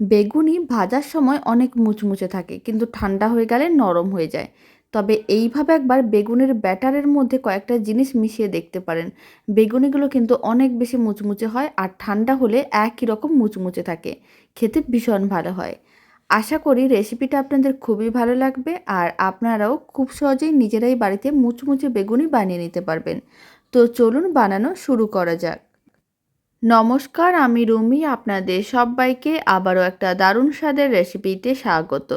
বেগুনি ভাজার সময় অনেক মুচমুচে থাকে, কিন্তু ঠান্ডা হয়ে গেলে নরম হয়ে যায়। তবে এইভাবে একবার বেগুনের ব্যাটারের মধ্যে কয়েকটা জিনিস মিশিয়ে দেখতে পারেন। বেগুনিগুলো কিন্তু অনেক বেশি মুচমুচে হয় আর ঠান্ডা হলে একই রকম মুচমুচে থাকে। খেতে ভীষণ ভালো হয়। আশা করি রেসিপিটা আপনাদের খুবই ভালো লাগবে আর আপনারাও খুব সহজেই নিজেরাই বাড়িতে মুচমুচে বেগুনি বানিয়ে নিতে পারবেন। তো চলুন বানানো শুরু করা যাক। নমস্কার, আমি রুমি, আপনাদের সবাইকে আবারও একটা দারুণ স্বাদের রেসিপিতে স্বাগত।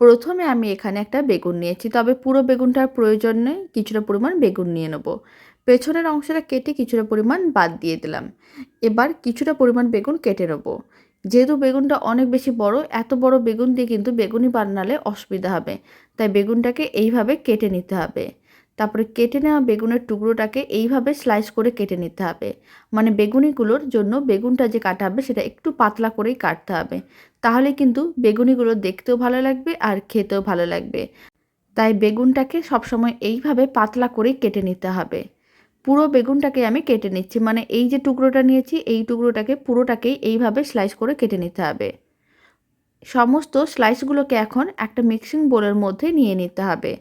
প্রথমে আমি এখানে একটা বেগুন নিয়েছি, তবে পুরো বেগুনটার প্রয়োজন নেই, কিছুটা পরিমাণ বেগুন নিয়ে নেব। পেছনের অংশটা কেটে কিছুটা পরিমাণ বাদ দিয়ে দিলাম। এবার কিছুটা পরিমাণ বেগুন কেটে নেব। যেহেতু বেগুনটা অনেক বেশি বড়, এত বড় বেগুন দিয়ে কিন্তু বেগুনি বানালে অসুবিধা হবে। তাই বেগুনটাকে এইভাবে কেটে নিতে হবে। তারপরে কেটে নেওয়া বেগুনের টুকরোটাকে এইভাবে স্লাইস করে কেটে নিতে হবে। মানে বেগুনিগুলোর জন্য বেগুনটা যে কাটা হবে সেটা একটু পাতলা করেই কাটতে হবে। তাহলে কিন্তু বেগুনিগুলো দেখতেও ভালো লাগবে আর খেতেও ভালো লাগবে। তাই বেগুনটাকে সবসময় এইভাবে পাতলা করেই কেটে নিতে হবে। পুরো বেগুনটাকে আমি কেটে নিচ্ছি। মানে এই যে টুকরোটা নিয়েছি, এই টুকরোটাকে পুরোটাকেই এইভাবে স্লাইস করে কেটে নিতে হবে। সমস্ত স্লাইসগুলোকে এখন একটা মিক্সিং বোলের মধ্যে নিয়ে নিতে হবে।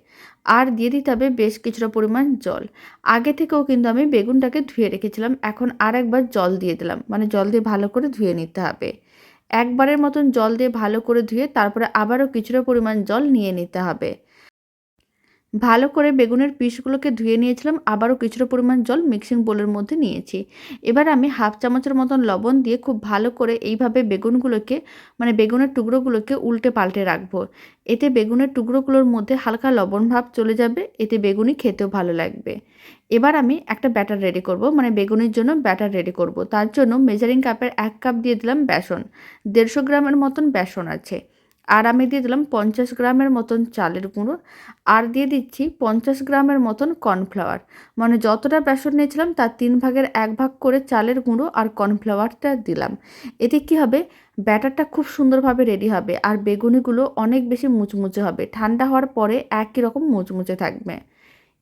আর দিয়ে দিতে হবে বেশ কিছুটা পরিমাণ জল। আগে থেকেও কিন্তু আমি বেগুনটাকে ধুয়ে রেখেছিলাম, এখন আর একবার জল দিয়ে দিলাম। মানে জল দিয়ে ভালো করে ধুয়ে নিতে হবে। একবারের মতন জল দিয়ে ভালো করে ধুয়ে তারপরে আবারও কিছুটা পরিমাণ জল নিয়ে নিতে হবে। ভালো করে বেগুনের পিসগুলোকে ধুয়ে নিয়েছিলাম, আবারও কিছুটা পরিমাণ জল মিক্সিং বোলের মধ্যে নিয়েছি। এবার আমি হাফ চামচের মতন লবণ দিয়ে খুব ভালো করে এইভাবে বেগুনগুলোকে মানে বেগুনের টুকরোগুলোকে উল্টে পাল্টে রাখব। এতে বেগুনের টুকরোগুলোর মধ্যে হালকা লবণ ভাব চলে যাবে, এতে বেগুনি খেতেও ভালো লাগবে। এবার আমি একটা ব্যাটার রেডি করব মানে বেগুনের জন্য ব্যাটার রেডি করব। তার জন্য মেজারিং কাপের এক কাপ দিয়ে দিলাম বেসন। দেড়শো গ্রামের মতন বেসন আছে। আর আমি দিয়ে দিলাম পঞ্চাশ গ্রামের মতন চালের গুঁড়ো। আর দিয়ে দিচ্ছি পঞ্চাশ গ্রামের মতন কর্নফ্লাওয়ার। মানে যতটা বেসন নিয়েছিলাম তার তিন ভাগের এক ভাগ করে চালের গুঁড়ো আর কর্নফ্লাওয়ারটা দিলাম। এতে কী হবে? ব্যাটারটা খুব সুন্দরভাবে রেডি হবে আর বেগুনিগুলো অনেক বেশি মুচমুচে হবে। ঠান্ডা হওয়ার পরে একই রকম মুচমুচে থাকবে।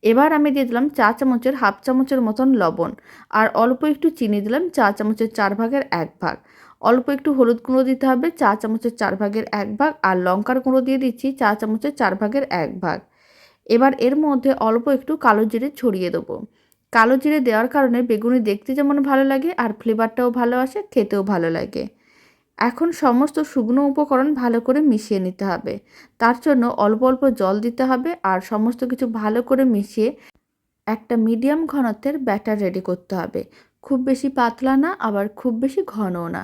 এবার আমি দিয়ে দিলাম চা চামচের হাফ চামচের মতন লবণ। আর অল্প একটু চিনি দিলাম চা চামচের চার ভাগের এক ভাগ। অল্প একটু হলুদ গুঁড়ো দিতে হবে, চা চামচের চার ভাগের এক ভাগ আর লঙ্কার গুঁড়ো দিয়ে দিচ্ছি চা চামচের চার ভাগের এক ভাগ। এবার এর মধ্যে অল্প একটু কালো জিরে ছড়িয়ে দেবো। কালো জিরে দেওয়ার কারণে বেগুনি দেখতে যেমন ভালো লাগে আর ফ্লেভারটাও ভালো আসে, খেতেও ভালো লাগে। এখন সমস্ত শুকনো উপকরণ ভালো করে মিশিয়ে নিতে হবে। তার জন্য অল্প অল্প জল দিতে হবে আর সমস্ত কিছু ভালো করে মিশিয়ে একটা মিডিয়াম ঘনত্বের ব্যাটার রেডি করতে হবে। খুব বেশি পাতলা না, আবার খুব বেশি ঘনও না।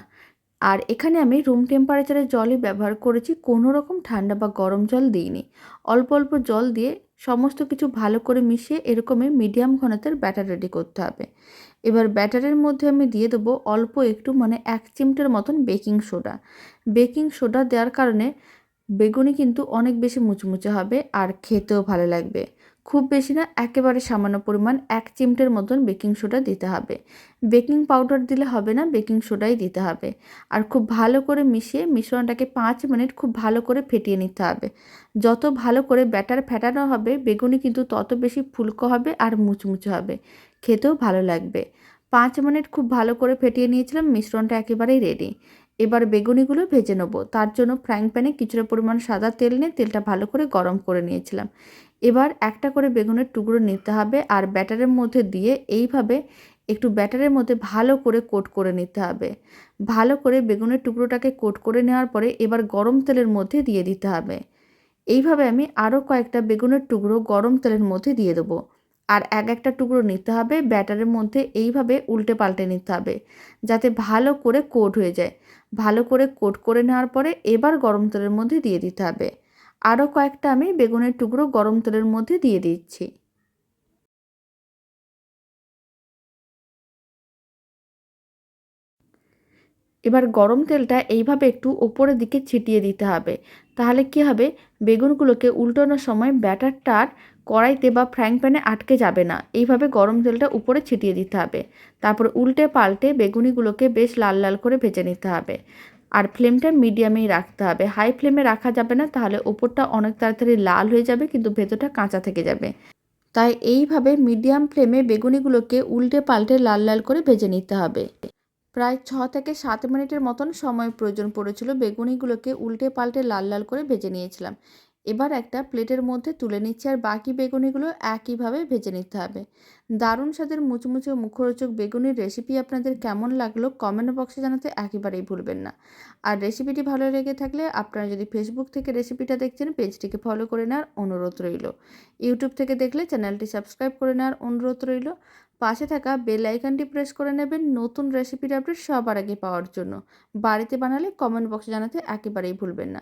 আর এখানে আমি রুম টেম্পারেচারের জলই ব্যবহার করেছি, কোনো রকম ঠান্ডা বা গরম জল দিইনি। অল্প অল্প জল দিয়ে সমস্ত কিছু ভালো করে মিশিয়ে এরকমই মিডিয়াম ঘনত্বের ব্যাটার রেডি করতে হবে। এবার ব্যাটারের মধ্যে আমি দিয়ে দেবো অল্প একটু মানে এক চিমটের মতন বেকিং সোডা বেকিং সোডা দেওয়ার কারণে বেগুনি কিন্তু অনেক বেশি মুচমুচে হবে আর খেতেও ভালো লাগবে। খুব বেশি না, একেবারে সামান্য পরিমাণ এক চিমটের মতন বেকিং সোডা দিতে হবে। বেকিং পাউডার দিলে হবে না, বেকিং সোডাই দিতে হবে। আর খুব ভালো করে মিশিয়ে মিশ্রণটাকে পাঁচ মিনিট খুব ভালো করে ফেটিয়ে নিতে হবে। যত ভালো করে ব্যাটার ফেটানো হবে, বেগুনি কিন্তু তত বেশি ফুলকো হবে আর মুচমুচে হবে। খেতেও ভালো লাগবে। পাঁচ মিনিট খুব ভালো করে ফেটিয়ে নিয়েছিলাম, মিশ্রণটা একেবারেই রেডি এবার বেগুনিগুলো ভেজে নেব। তার জন্য ফ্রাইং প্যানে কিছুটা পরিমাণ সাদা তেল নিয়ে তেলটা ভালো করে গরম করে নিয়েছিলাম। এবার একটা করে বেগুনের টুকরো নিতে হবে আর ব্যাটারের মধ্যে দিয়ে এইভাবে একটু ব্যাটারের মধ্যে ভালো করে কোট করে নিতে হবে। ভালো করে বেগুনের টুকরোটাকে কোট করে নেওয়ার পরে এবার গরম তেলের মধ্যে দিয়ে দিতে হবে। এইভাবে আমি আরও কয়েকটা বেগুনের টুকরো গরম তেলের মধ্যে দিয়ে দেবো। আর এক একটা টুকরো নিতে হবে, ব্যাটারের মধ্যে এইভাবে উল্টে পাল্টে নিতে হবে যাতে ভালো করে কোট হয়ে যায়। ভালো করে কোট করে নেওয়ার পরে এবার গরম তেলের মধ্যে দিয়ে দিতে হবে। আরও কয়েকটা আমি বেগুনের টুকরো গরম তেলের মধ্যে দিয়ে দিচ্ছি। এবার গরম তেলটা এইভাবে একটু ওপরের দিকে ছিটিয়ে দিতে হবে। তাহলে কি হবে? বেগুনগুলোকে উল্টানোর সময় ব্যাটারটা আর কড়াইতে বা ফ্রাইং প্যানে আটকে যাবে না। এইভাবে গরম তেলটা উপরে ছিটিয়ে দিতে হবে। তারপর উল্টে পাল্টে বেগুনিগুলোকে বেশ লাল লাল করে ভেজে নিতে হবে। আর ফ্লেমটা মিডিয়ামেই রাখতে হবে। হাই ফ্লেমে রাখা যাবে না, তাহলে ওপরটা অনেক তাড়াতাড়ি লাল হয়ে যাবে, কিন্তু ভেতরটা কাঁচা থেকে যাবে। তাই এইভাবে মিডিয়াম ফ্লেমে বেগুনিগুলোকে উল্টে পাল্টে লাল লাল করে ভেজে নিতে হবে। প্রায় ছ থেকে সাত মিনিটের মতন সময় প্রয়োজন পড়েছিল বেগুনিগুলোকে উল্টে পাল্টে লাল লাল করে ভেজে নিয়েছিলাম। এবার একটা প্লেটের মধ্যে তুলে নিচ্ছি আর বাকি বেগুনিগুলো একইভাবে ভেজে নিতে হবে। দারুণ স্বাদের মুচমুচে মুখরোচক বেগুনির রেসিপি আপনাদের কেমন লাগল কমেন্ট বক্সে জানাতে একেবারেই ভুলবেন না। আর রেসিপিটি ভালো লেগে থাকলে আপনারা যদি ফেসবুক থেকে রেসিপিটা দেখছেন পেজটিকে ফলো করে নেওয়ার অনুরোধ রইল। ইউটিউব থেকে দেখলে চ্যানেলটি সাবস্ক্রাইব করে নেওয়ার অনুরোধ রইল। পাশে থাকা বেল আইকনটি প্রেস করে নেবেন নতুন রেসিপির আপডেট সবার আগে পাওয়ার জন্য। বাড়িতে বানালে কমেন্ট বক্সে জানাতে একেবারেই ভুলবেন না।